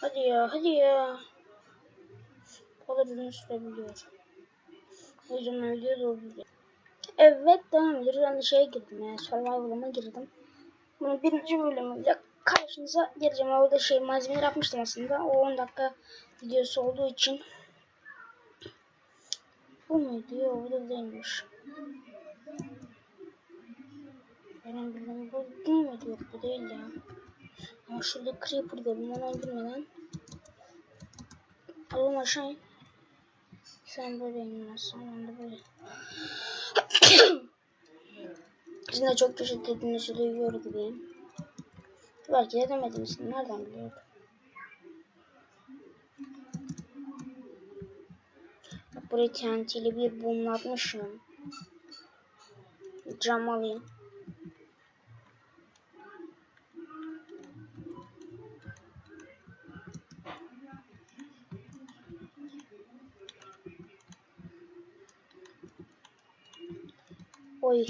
Hadi ya hadi ya. O kadar uzun sürebiliyor. O yüzden videoyu durduruyorum. Evet devam ediyoruz. Ben de şeye girdim yani Survival'ıma girdim. Bunun birinci bölümüyle karşınıza geleceğim. Orada şey malzemeler yapmıştım aslında. O 10 dakika videosu olduğu için. Bu muydu? Yok bu da değilmiş. Benim bildiğim bu ya. Ama şurada creeper gördüm. Onu öldürmeden. Alalım aşağı. Sen böyle inmezsen ben de böyle. Sizin de çok teşekkür ettiğinizi duyuyor gibiyim. Belki de demediniz. Nereden biliyordum? Bak buraya TNT'li bir bomlatmışım. Cam alayım. Oy.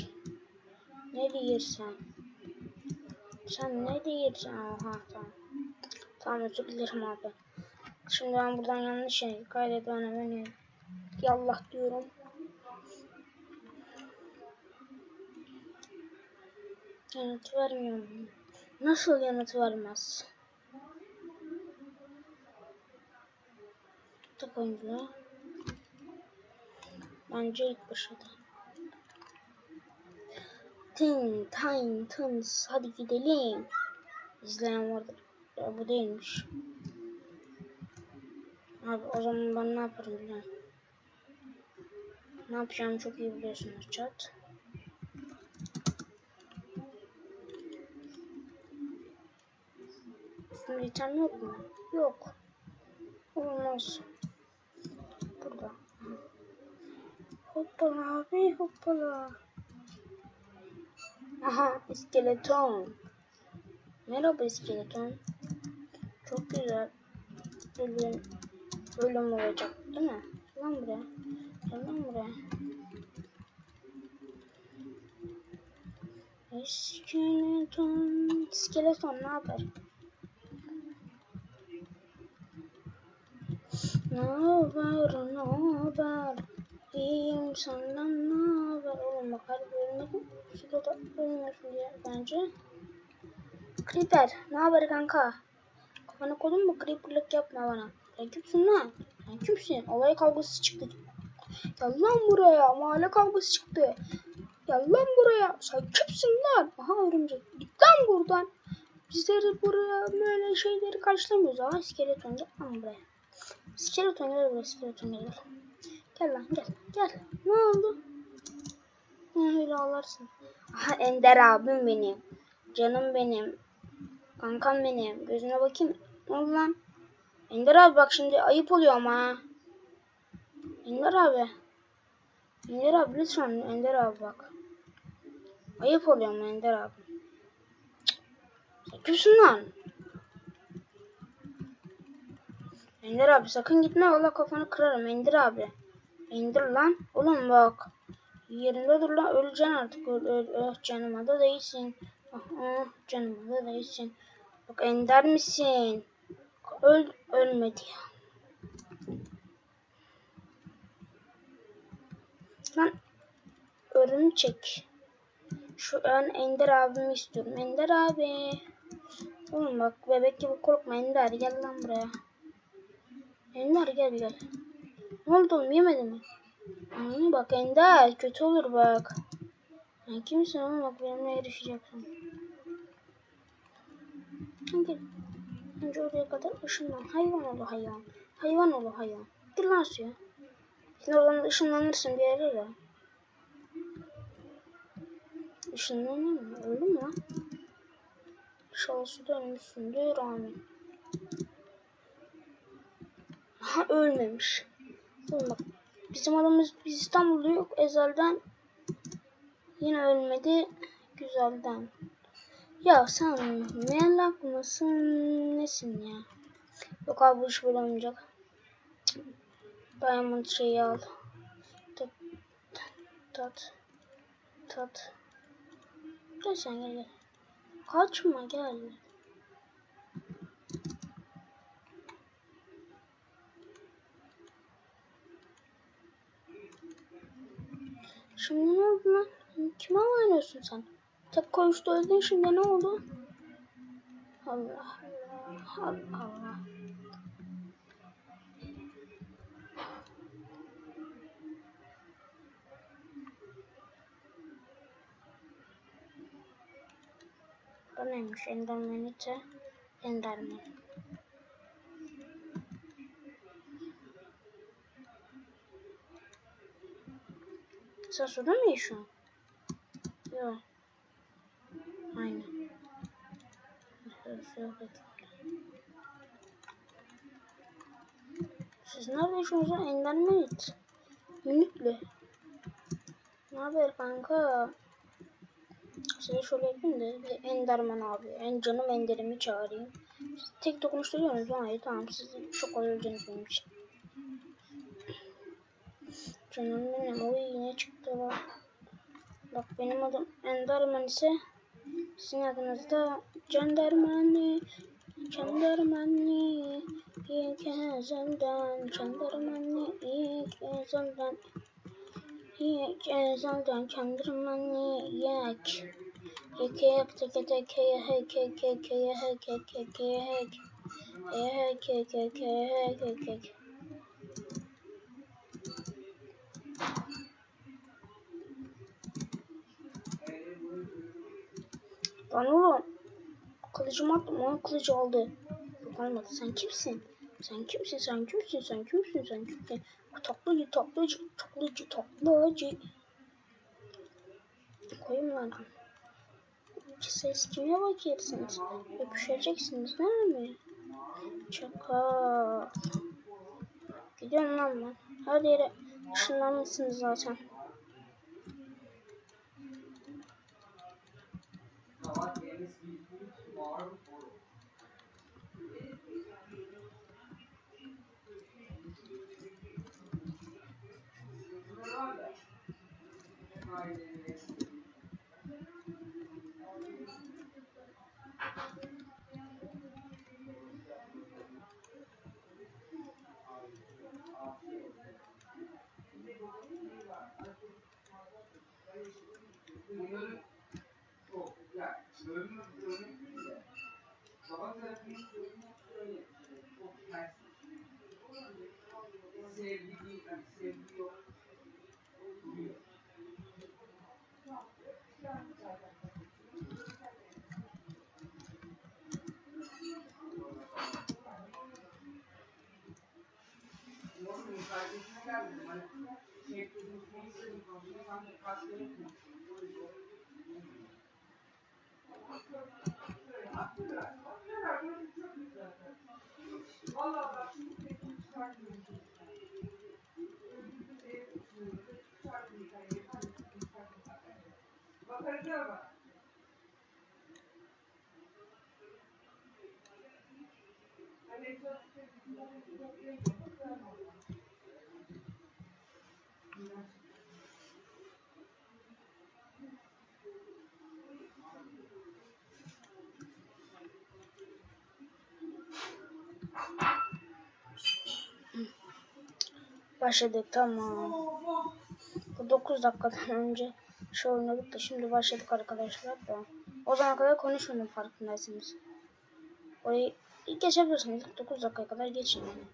Ne diyorsun? Sen ne diyorsun? Oha tamam. Tamam özür dilerim abi. Şimdi ben buradan yanlış şey kaydeden hemen yallah diyorum. Yanıt vermiyor? Nasıl yanıt vermez? Tak oyuncuya. Bence ilk başladı. Tin, Time, Tins, hadi gidelim. İzleyen vardır. Ya bu değilmiş. Abi o zaman ben ne yaparım biliyorum. Ne yapacağımı çok iyi biliyorsunuz chat. Üstümde item yok mu? Yok. Olmaz. Burada. Hoppala abi hoppala. Aha iskeleton. Merhaba iskeleton. Çok güzel. Ölüm, ölüm olacak değil mi? Lan buraya. Gel lan buraya. İskeleton. İskeleton ne haber? Ne haber, ne haber? İyiyim senden ne haber? Oğlum bak harbi ölmedim. Şurada da ölmüyorsun diye bence. Creeper, ne haber kanka? Kafana koydun mu? Creeper'lık yapma bana. Sen kimsin lan? Sen kimsin? Olay kavgası çıktı. Gel lan buraya. Mahalle kavgası çıktı. Gel lan buraya. Sen kimsin lan? Aha örümcek. Git lan buradan. Bizleri buraya böyle şeyleri karşılamıyoruz. Aha skeleton gel lan buraya. Skeleton gel buraya skeleton gel. Gel lan gel. Gel. Ne oldu? Öyle ağlarsın. Aha Ender abim benim. Canım benim. Kankam benim. Gözüne bakayım. Ne oldu lan? Ender abi bak şimdi ayıp oluyor ama. Ender abi. Ender abi lütfen Ender abi bak. Ayıp oluyor ama Ender abi. Kimsin lan? Ender abi sakın gitme valla kafanı kırarım Ender abi. Ender lan. Oğlum bak. Yerinde dur lan öleceksin artık. Öl, öl, öl. Canıma da değilsin. Ah, ah, canıma da değilsin. Bak ender misin? Öl, ölmedi ya. Lan örümcek. Şu ön Ender abimi istiyorum. Ender abi. Oğlum bak bebek gibi korkma Ender gel lan buraya. Ender gel gel. Ne oldu yemedi mi? Hı, bak Ender kötü olur bak. Sen kimsin oğlum bak benimle yarışacaksın. Gel. Önce oraya kadar ışınlan. Hayvan olu hayvan. Hayvan olu hayvan. Gir lan suya. Şimdi oradan ışınlanırsın bir yere de. Işınlanıyor mu? Öldü mü lan? Şansı dönmüşsündür amin. Ha ölmemiş. Oğlum bizim adamımız biz İstanbul'da yok ezelden. Yine ölmedi güzelden. Ya sen melak mısın nesin ya? Yok abi bu iş böyle olmayacak. Diamond şeyi al. Tat. Tat. Tat. Gel sen gel. Kaçma gel. Şimdi ne oldu lan? Kime oynuyorsun sen? Tek koğuşta öldün şimdi ne oldu? Allah Allah Allah Allah. Bu neymiş? Endermanite. Enderman. Sen suda mı yaşıyorsun? Yok. Aynen. Siz nerede yaşıyorsunuz lan? Endermanit. Minütlü. Ne haber kanka? Size şöyle yapayım da bir Enderman abi. En canım Ender'imi çağırayım. Siz tek dokunuşturuyorsunuz lan. İyi tamam siz çok olacaksınız benim. Canım benim. Oy yine çıktı bak. Bak benim adım Enderman ise sizin adınız da Cendermani. Cendermani. İlk ezelden Cendermani. İlk ezelden İlk ezelden Cendermani. Yak. Yeke yak teke teke hek hek hek hek hek hek hek hek hek hek hek hek hek Lan oğlum. Kılıcımı attım onun kılıcı aldı. Yok almadı. Sen kimsin? Sen kimsin? Sen kimsin? Sen kimsin? Sen kimsin? Taklacı taklacı taklacı taklacı. Koyayım lan. Ses kime bakıyorsunuz? Öpüşeceksiniz değil mi? Çakal. Gidiyorum lan ben. Her yere ışınlanmışsınız zaten. Friday. kardeşime gelmedim. Hani Başladık tamam. Bu 9 dakikadan önce şey oynadık da şimdi başladık arkadaşlar da. O zaman kadar konuşmadım farkındaysanız. Orayı geçebilirsiniz. 9 dakikaya kadar geçin yani.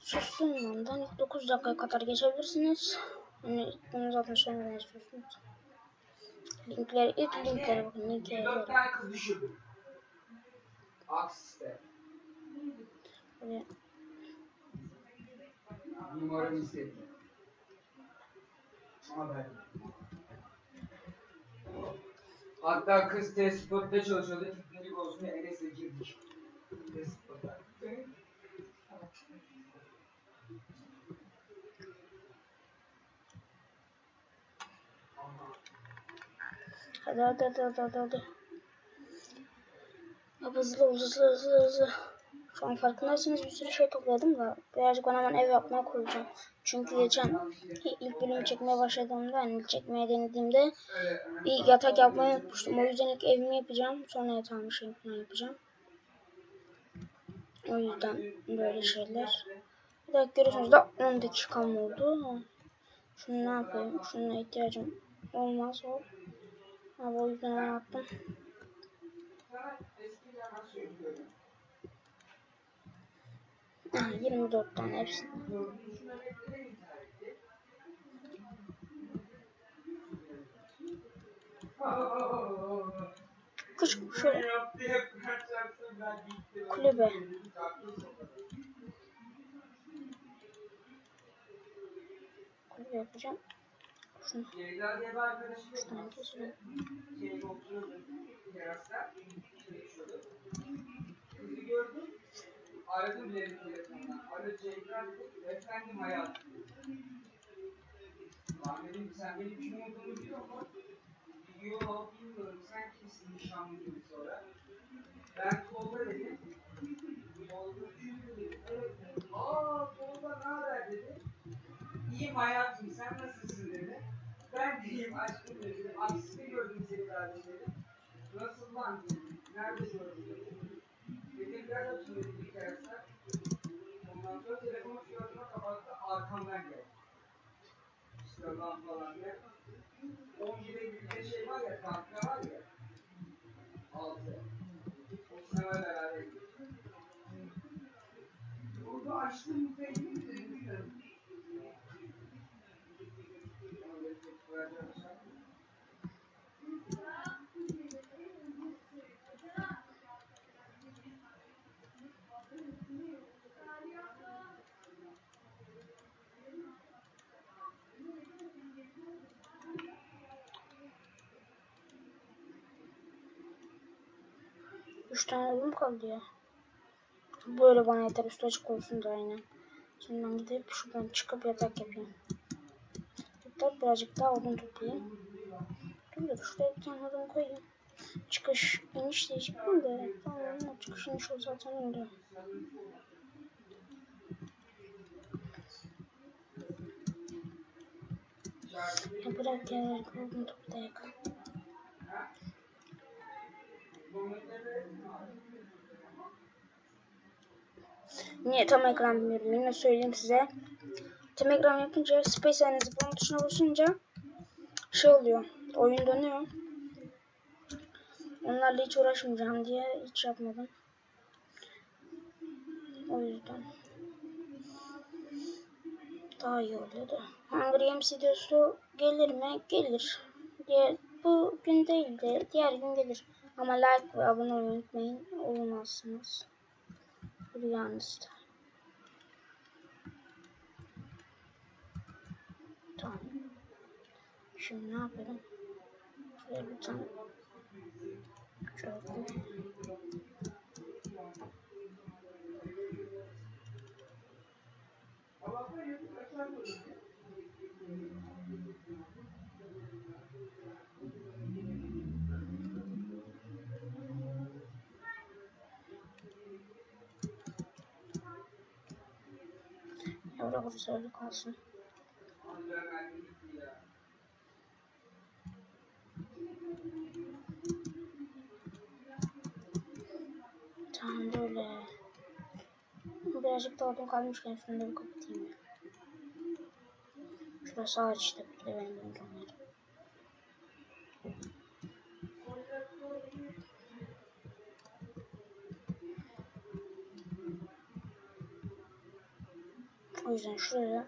Sustum ilk 9 dakikaya kadar geçebilirsiniz. Yani bunu zaten sonradan istiyorsunuz. Linkleri, ilk linklere bakın. Linklere bakın. Aksiste. Numaramı istedi. Ama. Hatta kız tespot'ta çalışıyordu. Teknik olsun diye Enes'le girdik. Hadi hadi hadi hadi. hadi. Hadi Hızlı hızlı hızlı hızlı. Şu an farkındaysanız bir sürü şey topladım da birazcık ben hemen ev yapmaya koyacağım. Çünkü geçen ilk bölümü çekmeye başladığımda ilk çekmeye denediğimde bir yatak yapmayı unutmuştum. O yüzden ilk evimi yapacağım. Sonra yatağımı şey yapacağım. O yüzden böyle şeyler. Bir dakika görüyorsunuz da 10 dakikam oldu. Şunu ne yapayım? Şuna ihtiyacım olmaz o. Abi o yüzden attım. Ha, 24 tane hepsi. Dördüncü nöbette de intihar etti. Küçük şöyle. Kulübe. kulübe yapacağım. Şunu şuradan keselim. Şeyde oturuyordu. Aradım bile telefondan. Alo Ceyda dedi. Efendim hayatım. Lan dedim sen benim kim olduğumu biliyor musun? Yok bilmiyorum. Sen kimsin nişanlı gibi sonra. Ben Tolga dedim. Tolga kim dedi? Evet dedim. Aa Tolga ne haber dedi. İyiyim hayatım sen nasılsın dedi. Ben de iyiyim aşkım dedi. Aksini gördüm seni daha önce dedi. Nasıl lan dedi. Nerede gördün dedi. Ve tekrar açın dedi bir kere sen. Ondan sonra telefonu suratına kapattı arkamdan geldi. İşte lan falan diye. 17 Eylül'de şey var ya, tahta var ya. Altı. O sınava beraber gittik. Orada açtım bu teybi mi dedim bilmiyorum. Ona böyle bana yeter üstü açık olsun da aynen. Şimdi ben gidip şuradan çıkıp yatak yapayım. Yatak birazcık daha odun toplayayım. Dur dur şuraya bir tane odun koyayım. Çıkış iniş diyecektim de. Tamam ama çıkış iniş o zaten öyle. Ya bırak ya odun toplayak. Niye tam ekran bilmiyorum. Yine söyleyeyim size. Tam ekran yapınca space and zıplama tuşuna basınca şey oluyor. Oyun dönüyor. Onlarla hiç uğraşmayacağım diye hiç yapmadım. O yüzden. Daha iyi oluyordu. Hunger Games videosu gelir mi? Gelir. Diye, bu gün değil de diğer gün gelir. Ama like ve abone olmayı unutmayın. Olmazsınız. Rüyanızda. Tamam. Şimdi ne yapalım? Şöyle bir tane şöyle koy. Orası öyle kalsın. Tamam böyle. Birazcık da odun kalmışken şunu da bir kapatayım ya. Şurası ağaç işte burada benim odunlarım. O yüzden şuraya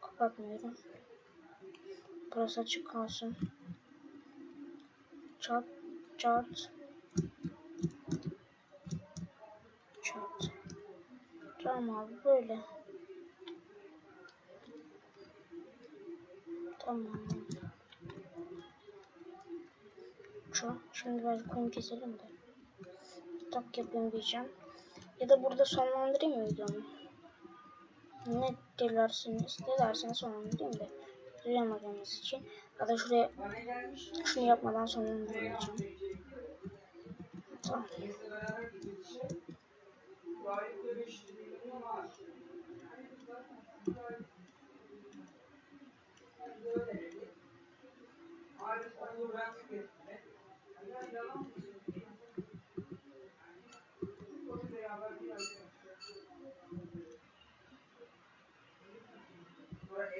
kapatmıyorum. Burası açık kalsın. Çat, çat. Çat. Tamam abi böyle. Tamam. Çat. Şimdi ben koyun keselim de. Tak yapayım diyeceğim. Ya da burada sonlandırayım mı videomu? Ne dilersiniz? Dilerseniz sonlandırayım da. Duyamadığınız için. Ya da şuraya şunu yapmadan sonlandırmayacağım. Tamam.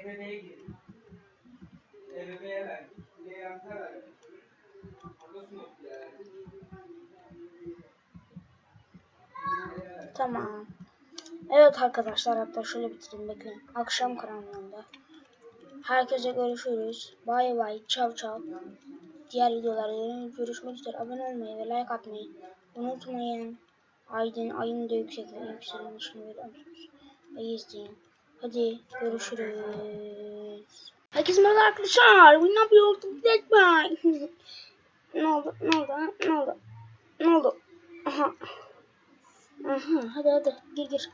EBB'ye girdik. EBB'ye verdik. Leylant'a verdik. Orada Sunop'ya verdik. Tamam. Evet arkadaşlar hatta şöyle bitireyim bakın. Akşam karanlığında. Herkese görüşürüz. Bay bay. Çav çav. Diğer videolarda görüşmek üzere. Abone olmayı ve like atmayı unutmayın. Aydın ayın da yüksekliği yükselmişini görüyor musunuz? Ve izleyin. Hadi görüşürüz. Herkese merhaba arkadaşlar. Bugün ne yapıyorduk? Direkt ben. ne oldu? Ne oldu? Ne oldu? Ne oldu? Aha. Aha. Hadi hadi. Gir gir.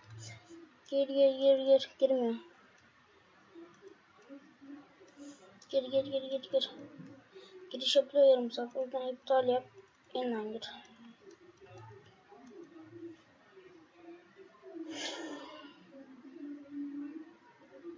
Gir gir gir gir. Girmiyor. Gir gir gir gir gir. Giriş yapıyor yarım. Oradan iptal yap. Yeniden gir.